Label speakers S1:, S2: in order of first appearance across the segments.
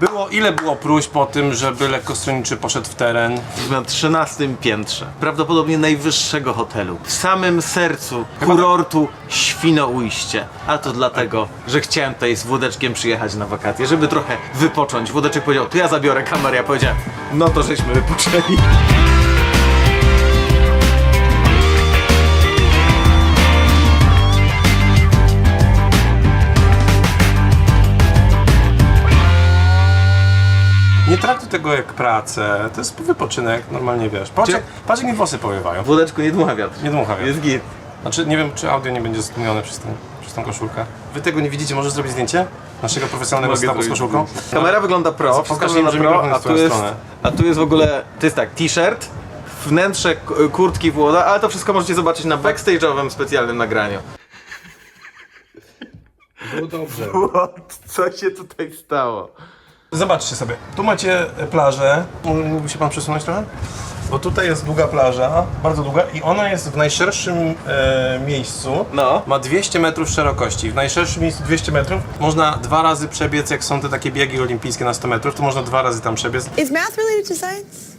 S1: Było, ile było próśb po tym, żeby lekkostronniczy poszedł w teren?
S2: Na 13 piętrze, prawdopodobnie najwyższego hotelu, w samym sercu kurortu Świnoujście. A to dlatego, że chciałem tutaj z Włodeczkiem przyjechać na wakacje, żeby trochę wypocząć. Włodeczek powiedział, to ja zabiorę kamerę, ja powiedziałem, no to żeśmy wypoczęli.
S1: Tego jak pracę, to jest wypoczynek, normalnie wiesz. Patrz, jak, patrz jak mi włosy powiewają.
S2: Włodeczku, nie dmucha wiatr.
S1: Nie dmucha wiatr.
S2: Jest git.
S1: Znaczy, nie wiem, czy audio nie będzie stłumione przez, ten, przez tą koszulkę. Wy tego nie widzicie, możesz zrobić zdjęcie naszego profesjonalnego
S2: Mogę
S1: stawu z
S2: zrobić
S1: koszulką?
S2: Kamera wygląda pro,
S1: Pokaż
S2: wszystko
S1: im,
S2: wygląda
S1: że
S2: pro,
S1: mikrofon
S2: a
S1: jest w
S2: tu
S1: twoją
S2: jest,
S1: stronę.
S2: a tu jest w ogóle, to jest tak, t-shirt, wnętrze k- kurtki Włoda, ale to wszystko możecie zobaczyć na backstage'owym specjalnym nagraniu.
S1: Było dobrze.
S2: What? Co się tutaj stało?
S1: Zobaczcie sobie, tu macie plażę. Mógłby się pan przesunąć trochę? Bo tutaj jest długa plaża, bardzo długa i ona jest w najszerszym e, miejscu.
S2: No.
S1: Ma 200 metrów szerokości. W najszerszym miejscu 200 metrów można dwa razy przebiec, jak są te takie biegi olimpijskie na 100 metrów, to można dwa razy tam przebiec.
S3: Is math related to science?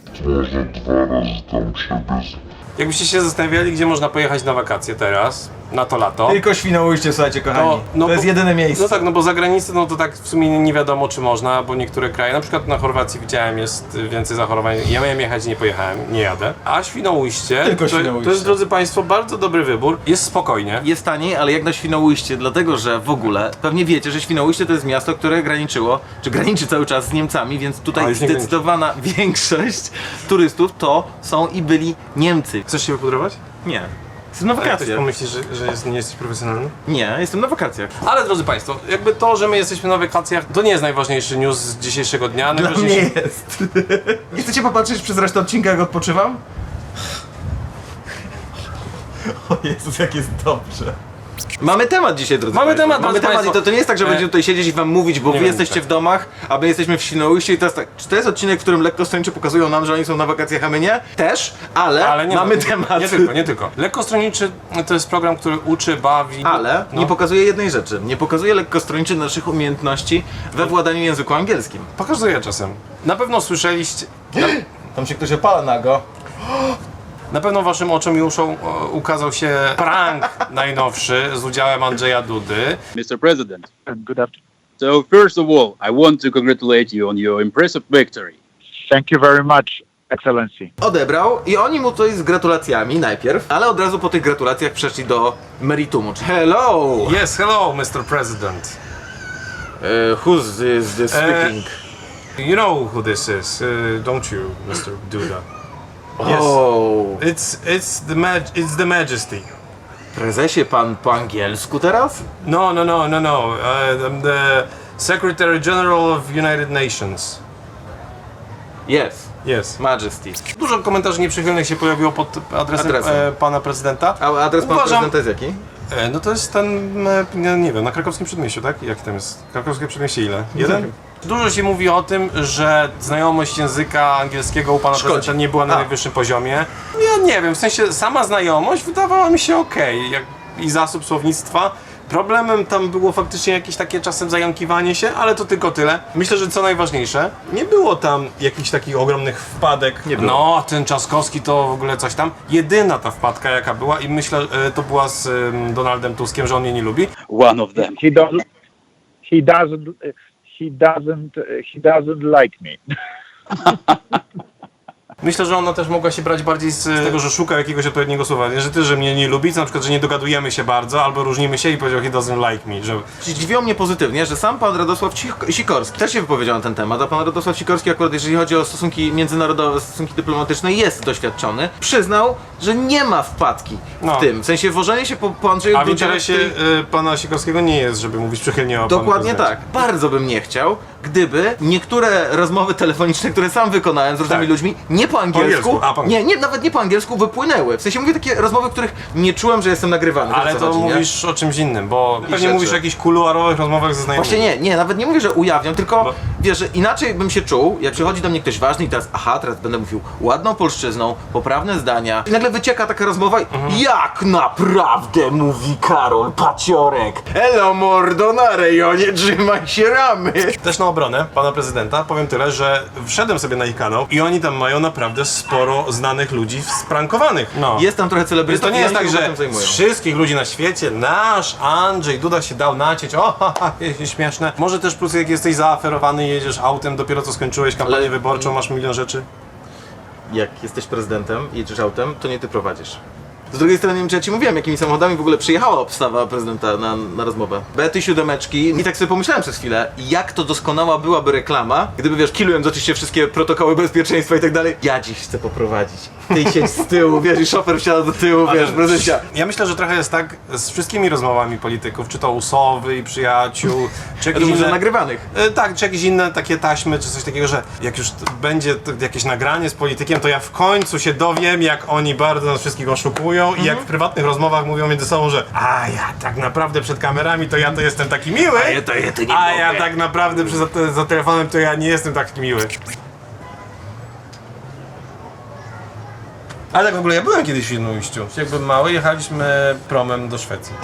S1: Jakbyście się zastanawiali, gdzie można pojechać na wakacje teraz, na to lato.
S2: Tylko Świnoujście, słuchajcie kochani.
S1: no
S2: to jest
S1: bo-
S2: jedyne miejsce.
S1: No tak, no bo za granicę, no to tak w sumie nie wiadomo, czy można, bo niektóre kraje, na przykład na Chorwacji widziałem, jest więcej zachorowań. Ja miałem jechać, nie pojechałem, nie jadę. A Świnoujście,
S2: Tylko
S1: to,
S2: Świnoujście.
S1: to jest, drodzy Państwo, bardzo dobry wybór. Jest spokojnie.
S2: Jest taniej, ale jak na Świnoujście, dlatego że w ogóle pewnie wiecie, że Świnoujście to jest miasto, które graniczyło, czy graniczy cały czas z Niemcami, więc
S1: A,
S2: tutaj
S1: już nie
S2: zdecydowana większość turystów to są i byli Niemcy.
S1: Chcesz się wypudrować?
S2: Nie. Jestem na
S1: Jak
S2: wakacjach.
S1: pomyśli, że, że jest, nie jesteś profesjonalny?
S2: Nie, jestem na wakacjach.
S1: Ale drodzy Państwo, jakby to, że my jesteśmy na wakacjach, to nie jest najważniejszy news z dzisiejszego dnia.
S2: Dla mnie
S1: Najważniejszy...
S2: jest. Nie chcecie popatrzeć przez resztę odcinka, jak odpoczywam? O Jezus, jak jest dobrze. Mamy temat dzisiaj, drodzy
S1: Mamy
S2: Państwo.
S1: temat,
S2: Mamy
S1: drodzy
S2: temat i
S1: Państwo.
S2: to, to nie jest tak, że
S1: E,
S2: będziemy tutaj siedzieć i wam mówić, bo wy jesteście
S1: tak.
S2: w domach, a my jesteśmy w Świnoujście i teraz tak, czy to jest odcinek, w którym lekko strończy pokazują nam, że oni są na wakacjach, a my nie? Też, ale,
S1: Ale nie
S2: mamy
S1: nie,
S2: temat.
S1: Nie tylko, nie tylko. Lekkostronniczy to jest program, który uczy, bawi.
S2: Ale
S1: No.
S2: nie pokazuje jednej rzeczy. Nie pokazuje lekkostrończy naszych umiejętności we władaniu językiem angielskim.
S1: Pokazuję czasem. Na pewno słyszeliście,
S2: Tam się ktoś opala nago.
S1: Na pewno waszym oczom i uszom o, ukazał się prank najnowszy z udziałem Andrzeja Dudy.
S4: Mr. President. Good afternoon. So, first of all, I want to congratulate you on your impressive victory.
S5: Thank you very much, Excellency.
S2: Odebrał i oni mu tutaj z gratulacjami najpierw, ale od razu po tych gratulacjach przeszli do meritumu. Hello!
S1: Yes, hello, Mr. President.
S2: Uh, who's this, this
S1: E,
S2: speaking?
S1: You know who this is, uh, don't you, Mr. Duda? Yes.
S2: O,
S1: It's it's the maj- it's the Majesty.
S2: prezesie pan po angielsku teraz?
S1: No, no, no, no, no. Uh, I'm the Secretary General of United Nations.
S2: Yes,
S1: Yes.
S2: majesty.
S1: Dużo komentarzy nieprzychylnych się pojawiło pod adresem,
S2: Adresem.
S1: E, pana prezydenta.
S2: A adres pana
S1: Uważam-
S2: prezydenta jest jaki?
S1: E, no to jest ten, e, nie, nie wiem, na krakowskim przedmieściu, tak? Jak tam jest? Krakowskie przedmieście ile? Jeden? Dużo się mówi o tym, że znajomość języka angielskiego u pana
S2: Szkodzi.
S1: prezydenta nie była na
S2: A.
S1: najwyższym poziomie. Ja nie wiem, w sensie sama znajomość wydawała mi się okej, jak i zasób słownictwa. Problemem tam było faktycznie jakieś takie czasem zająkiwanie się, ale to tylko tyle. Myślę, że co najważniejsze, nie było tam jakichś takich ogromnych wpadek.
S2: Nie było.
S1: No, ten Czaskowski to w ogóle coś tam. Jedyna ta wpadka jaka była i myślę, e, to była z em, Donaldem Tuskiem, że on mnie nie lubi.
S4: One of them.
S5: He doesn't. He doesn't. He doesn't. Uh, he doesn't like me.
S1: Myślę, że ona też mogła się brać bardziej z tego, że szuka jakiegoś odpowiedniego słowa. Nie, że ty, że mnie nie lubi, to na przykład, że nie dogadujemy się bardzo, albo różnimy się i powiedział he doesn't like me, że
S2: Zdziwiło mnie pozytywnie, że sam pan Radosław Sikorski też się wypowiedział na ten temat, a pan Radosław Sikorski akurat jeżeli chodzi o stosunki międzynarodowe, stosunki dyplomatyczne jest doświadczony. Przyznał, że nie ma wpadki w
S1: No.
S2: tym. W sensie wożenie się po, po Andrzeju
S1: A w interesie
S2: tej-
S1: y, pana Sikorskiego nie jest, żeby mówić przychylnie o
S2: Dokładnie tak. Bardzo bym nie chciał, gdyby niektóre rozmowy telefoniczne, które sam wykonałem z różnymi
S1: Tak.
S2: ludźmi, nie po angielsku.
S1: angielsku, a, po
S2: nie, nie, nawet nie po angielsku wypłynęły. W sensie mówię takie rozmowy, w których nie czułem, że jestem nagrywany.
S1: Ale
S2: Wiesz, o co
S1: to
S2: chodzi, nie?
S1: mówisz o czymś innym, bo pewnie
S2: rzeczy.
S1: mówisz o jakichś kuluarowych rozmowach ze znajomymi.
S2: Właśnie nie, nie, nawet nie mówię, że ujawniam, tylko
S1: Bo-
S2: wiesz, że inaczej bym się czuł, jak przychodzi do mnie ktoś ważny i teraz, aha, teraz będę mówił ładną polszczyzną, poprawne zdania i nagle wycieka taka rozmowa i
S1: Mhm.
S2: jak naprawdę mówi Karol Paciorek? Elo mordo, na rejonie trzymaj się ramy.
S1: Też na obronę pana prezydenta powiem tyle, że wszedłem sobie na ich kanał i oni tam mają naprawdę sporo znanych ludzi sprankowanych. No.
S2: Jest tam trochę celebrytów
S1: to nie
S2: i
S1: jest
S2: oni
S1: tak,
S2: się
S1: że
S2: tym zajmują.
S1: z wszystkich ludzi na świecie nasz Andrzej Duda się dał nacieć, o, ha, ha, śmieszne. Może też plus jak jesteś zaaferowany, jedziesz autem, dopiero co skończyłeś kampanię
S2: Ale-
S1: wyborczą, masz milion rzeczy.
S2: jak jesteś prezydentem i jedziesz autem, to nie ty prowadzisz. Z drugiej strony nie wiem, czy ja ci mówiłem, jakimi samochodami w ogóle przyjechała obstawa prezydenta na, na rozmowę. Bety siódemeczki i tak sobie pomyślałem przez chwilę, jak to doskonała byłaby reklama, gdyby wiesz, kilując oczywiście wszystkie protokoły bezpieczeństwa i tak dalej, ja dziś chcę poprowadzić. Ty siedź z tyłu, wiesz, i szofer wsiada do tyłu, wiesz, prezydencja.
S1: Ja myślę, że trochę jest tak z wszystkimi rozmowami polityków, czy to usowy i przyjaciół, czy jakieś inne...
S2: nagrywanych.
S1: Y, tak, czy jakieś inne takie taśmy, czy coś takiego, że jak już będzie jakieś nagranie z politykiem, to ja w końcu się dowiem, jak oni bardzo nas wszystkich oszukują i jak w prywatnych rozmowach mówią między sobą, że a ja tak naprawdę przed kamerami to ja to jestem taki miły, a ja,
S2: to ja to nie mogę.
S1: tak naprawdę przy, za, za telefonem to ja nie jestem taki miły. Ale tak w ogóle ja byłem kiedyś w Świnoujściu. Jak byłem mały, jechaliśmy promem do Szwecji.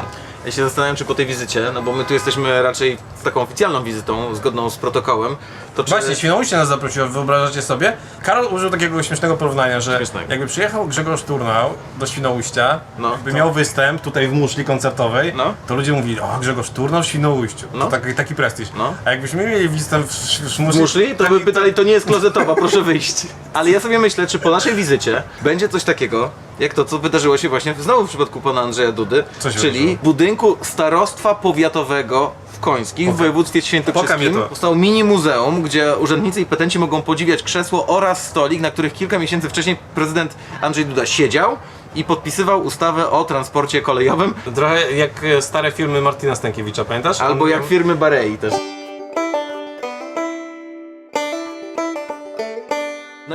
S2: Ja się zastanawiam, czy po tej wizycie, no bo my tu jesteśmy raczej z taką oficjalną wizytą, zgodną z protokołem, to czy...
S1: Właśnie, Świnoujście nas zaprosiło, wyobrażacie sobie? Karol użył takiego śmiesznego porównania, że
S2: Śmiesznego.
S1: jakby przyjechał Grzegorz Turnał do Świnoujścia,
S2: No.
S1: jakby miał występ tutaj w muszli koncertowej,
S2: No.
S1: to ludzie mówili, o Grzegorz Turnał w Świnoujściu,
S2: No.
S1: to taki, taki prestiż.
S2: No.
S1: A jakbyśmy mieli występ w, w, w muszli,
S2: muszli, to by pytali, to nie jest klozetowa, proszę wyjść. Ale ja sobie myślę, czy po naszej wizycie będzie coś takiego, jak to, co wydarzyło się właśnie znowu w przypadku pana Andrzeja Dudy,
S1: Co się
S2: czyli
S1: wydarzyło?
S2: budynku starostwa powiatowego w Końskich, w województwie
S1: Pokaż
S2: świętokrzyskim
S1: to.
S2: powstało mini muzeum, gdzie urzędnicy i petenci mogą podziwiać krzesło oraz stolik, na których kilka miesięcy wcześniej prezydent Andrzej Duda siedział i podpisywał ustawę o transporcie kolejowym,
S1: Trochę jak e, stare filmy Martina Stankiewicza, pamiętasz?
S2: albo
S1: On-
S2: jak firmy Barei też.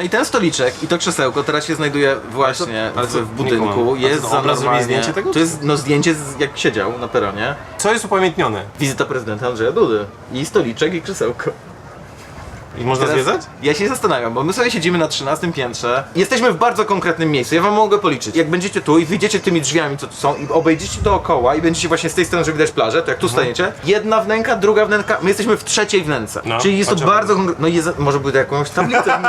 S2: No i ten stoliczek i to krzesełko teraz się znajduje właśnie
S1: ale
S2: w budynku.
S1: A
S2: Jest
S1: to
S2: za
S1: obraz zrobili zdjęcie tego?
S2: To jest no, zdjęcie z, jak siedział na peronie.
S1: Co jest upamiętnione?
S2: Wizyta prezydenta Andrzeja Dudy. I stoliczek i krzesełko.
S1: I można
S2: Teraz
S1: zwiedzać?
S2: Ja się zastanawiam, bo my sobie siedzimy na 13 piętrze. Jesteśmy w bardzo konkretnym miejscu. Ja wam mogę policzyć. Jak będziecie tu i wyjdziecie tymi drzwiami, co tu są, i obejdziecie dookoła i będziecie właśnie z tej strony, że widać plażę, to jak tu staniecie, jedna wnęka, druga wnęka, my jesteśmy w trzeciej wnęce.
S1: No,
S2: Czyli jest to bardzo konkretne. No jest, może by jakąś tablicę.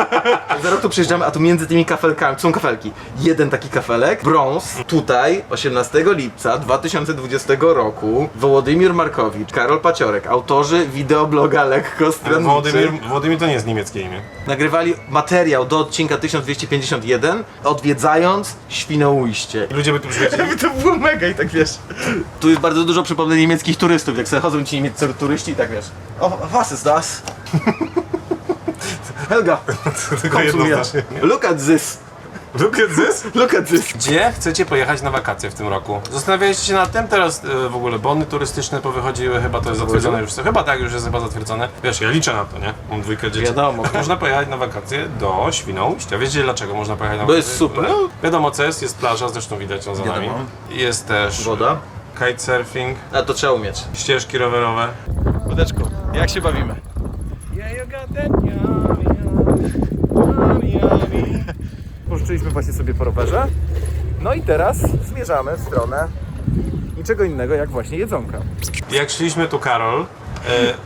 S2: Zaraz tu przyjeżdżamy, a tu między tymi kafelkami, są kafelki. Jeden taki kafelek, brąz. Tutaj 18 lipca 2020 roku Wołodymir Markowicz, Karol Paciorek, autorzy wideobloga Lekko Stronniczy.
S1: Władimir, Władimir to nie jest niemieckie imię.
S2: Nagrywali materiał do odcinka 1251, odwiedzając Świnoujście.
S1: I ludzie by tu przychodzili.
S2: To było mega i tak wiesz. Tu jest bardzo dużo przypomnień niemieckich turystów, jak sobie chodzą ci niemieccy turyści i tak wiesz. O, was ist das? Helga,
S1: Tylko.
S2: Look at this.
S1: Look at this.
S2: Look at this.
S1: Gdzie chcecie pojechać na wakacje w tym roku? Zastanawialiście się nad tym? Teraz e, w ogóle bony turystyczne powychodziły, chyba to jest zatwierdzone już. Chyba tak, już jest chyba zatwierdzone. Wiesz, ja liczę na to, nie? Mam dwójkę dzieci.
S2: Wiadomo.
S1: Można pojechać na wakacje do Świnoujścia. Wiecie dlaczego można pojechać na
S2: Bo
S1: wakacje?
S2: jest super.
S1: No, wiadomo co jest, jest plaża, zresztą widać ją za nami.
S2: Wiadomo.
S1: Jest też
S2: Woda.
S1: kitesurfing,
S2: A to trzeba umieć.
S1: ścieżki rowerowe.
S2: Wodeczku, jak się bawimy? Pożyczyliśmy właśnie sobie po rowerze. No i teraz zmierzamy w stronę niczego innego jak właśnie jedzonka.
S1: Jak szliśmy tu, Karol, e,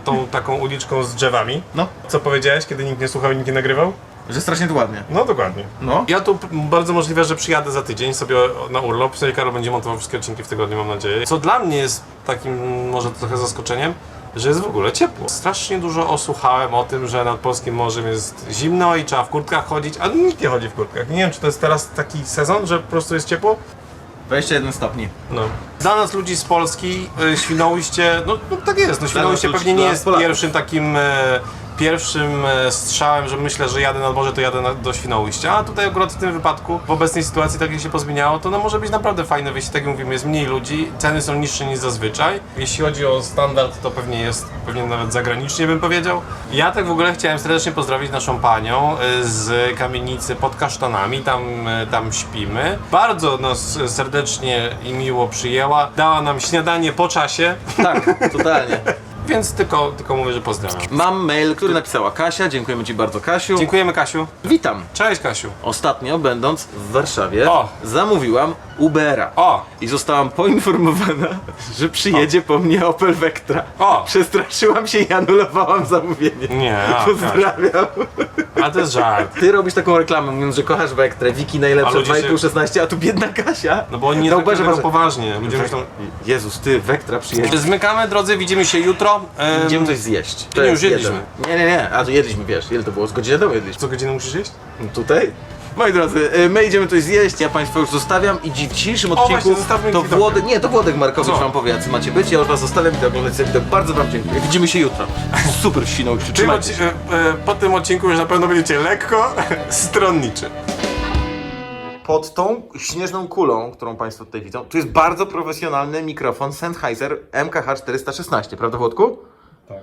S1: tą taką uliczką z drzewami,
S2: No,
S1: co powiedziałeś, kiedy nikt nie słuchał i nikt nie nagrywał?
S2: że strasznie tu ładnie.
S1: No dokładnie.
S2: No.
S1: Ja tu p- bardzo możliwe, że przyjadę za tydzień sobie na urlop. Sobie Karol będzie montował wszystkie odcinki w tygodniu, mam nadzieję. Co dla mnie jest takim może trochę zaskoczeniem, że jest w ogóle ciepło. Strasznie dużo osłuchałem o tym, że nad polskim morzem jest zimno i trzeba w kurtkach chodzić, a nikt nie chodzi w kurtkach. Nie wiem, czy to jest teraz taki sezon, że po prostu jest ciepło?
S2: 21 stopni.
S1: No. Dla nas ludzi z Polski y, Świnoujście, no, no tak jest, no Świnoujście
S2: ludzi-
S1: pewnie nie
S2: dla
S1: jest
S2: Polaków.
S1: pierwszym takim e, pierwszym e, strzałem, że myślę, że jadę nad morze, to jadę na, do Świnoujścia, a tutaj akurat w tym wypadku, w obecnej sytuacji, tak jak się pozmieniało, to no może być naprawdę fajne wyjście, tak jak mówimy, jest mniej ludzi, ceny są niższe niż zazwyczaj. Jeśli chodzi o standard, to pewnie jest, pewnie nawet zagranicznie bym powiedział. Ja tak w ogóle chciałem serdecznie pozdrowić naszą panią e, z kamienicy pod kasztanami, tam, e, tam śpimy. Bardzo nas serdecznie i miło przyjęła, dała nam śniadanie po czasie,
S2: Tak, totalnie.
S1: Więc tylko, tylko mówię, że pozdrawiam.
S2: Mam mail, który napisała Kasia. Dziękujemy Ci bardzo, Kasiu.
S1: Dziękujemy Kasiu.
S2: Witam.
S1: Cześć Kasiu.
S2: Ostatnio, będąc w Warszawie,
S1: O.
S2: zamówiłam Ubera.
S1: O!
S2: I zostałam poinformowana, że przyjedzie po mnie Opel Vectra.
S1: O!
S2: Przestraszyłam się i anulowałam zamówienie.
S1: Nie, a,
S2: Pozdrawiam.
S1: A to jest żart.
S2: Ty robisz taką reklamę, mówiąc, że kochasz Vectrę, Wiki
S1: A
S2: najlepsze,
S1: ludzie się-
S2: 2,5-16, a tu biedna Kasia.
S1: No bo oni nie
S2: Na Uberze masz-
S1: poważnie. Ludzie myślą...
S2: Jezus, ty, Vectra przyjedzie.
S1: Zmykamy, drodzy, widzimy się jutro. Em,
S2: Idziemy coś zjeść.
S1: nie,
S2: jest
S1: już
S2: jeden.
S1: jedliśmy.
S2: Nie, nie, nie, a to jedliśmy, wiesz, ile to było? Z godzinę temu jedliśmy.
S1: Co godzinę musisz jeść?
S2: No Tutaj? Moi drodzy, y, my idziemy coś zjeść, ja Państwa już zostawiam i w dzisiejszym odcinku
S1: właśnie, zostawmy
S2: to. Włodek, nie, to Włodek Markowicz? Wam powie, jacy macie być, ja już Was zostawiam i to oglądać sobie widok. Bardzo Wam dziękuję. Widzimy się jutro. Super
S1: Tym
S2: trzymajcie się.
S1: e, e, po tym odcinku już na pewno będziecie lekko stronniczy.
S2: Pod tą śnieżną kulą, którą Państwo tutaj widzą, tu jest bardzo profesjonalny mikrofon Sennheiser MKH 416, prawda Włodku?
S1: Tak.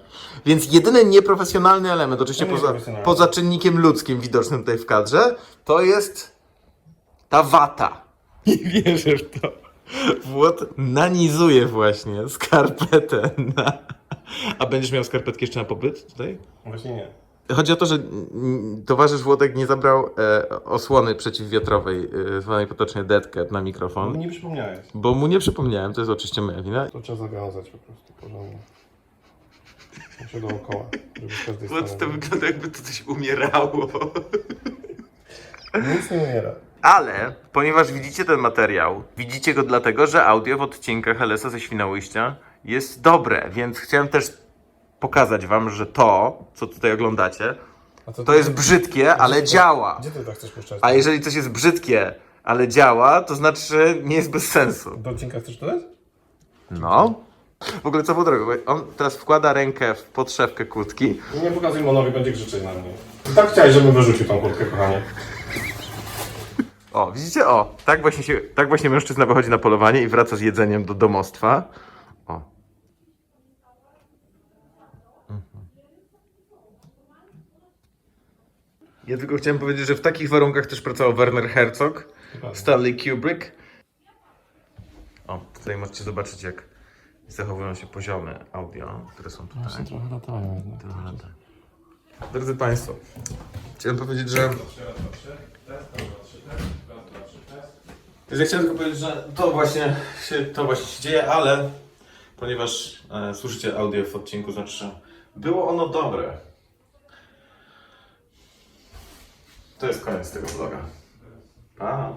S2: Więc jedyny nieprofesjonalny element, oczywiście poza,
S1: profesjonalny.
S2: poza czynnikiem ludzkim widocznym tutaj w kadrze, to jest ta wata. Nie wierzę w to. Włod nanizuje właśnie skarpetę na... A będziesz miał skarpetki jeszcze na pobyt tutaj?
S1: Właśnie nie.
S2: Chodzi o to, że towarzysz Włodek nie zabrał e, osłony przeciwwiatrowej, e, zwanej potocznie deadcat na mikrofon,
S1: nie przypomniałeś.
S2: bo mu nie przypomniałem, to jest oczywiście moja wina.
S1: To trzeba zawiązać po prostu porządnie. Muszę dookoła, żeby z każdej
S2: Włod to wygląda jakby to coś umierało.
S1: Nic nie umiera.
S2: Ale, ponieważ widzicie ten materiał, widzicie go dlatego, że audio w odcinkach LS-a ze Świnoujścia jest dobre, więc chciałem też pokazać wam, że to, co tutaj oglądacie,
S1: A co
S2: to jest brzydkie, ale działa.
S1: Gdzie ty tak chcesz puszczać?
S2: A jeżeli coś jest brzydkie, ale działa, to znaczy, że nie jest bez sensu.
S1: Do odcinka chcesz dodać?
S2: No. W ogóle co po drogę, bo on teraz wkłada rękę w podszewkę kurtki.
S1: Nie pokazuj Monowi, będzie krzyczeć na mnie. Tak chciałeś, żebym wyrzucił tą kurtkę, kochanie.
S2: O, widzicie? O, tak właśnie, się, tak właśnie mężczyzna wychodzi na polowanie i wraca z jedzeniem do domostwa. O. Mhm. Ja tylko chciałem powiedzieć, że w takich warunkach też pracował Werner Herzog, Stanley Kubrick. O, tutaj możecie zobaczyć, jak zachowują się poziomy audio, które są tutaj.
S1: Trochę latają jednak.
S2: Trochę lata. Drodzy Państwo, chciałem powiedzieć, że... Ja chciałem tylko powiedzieć, że to właśnie się, to właśnie się dzieje, ale ponieważ e, słyszycie audio w odcinku, znaczy, było ono dobre. To jest koniec tego vloga. Pa!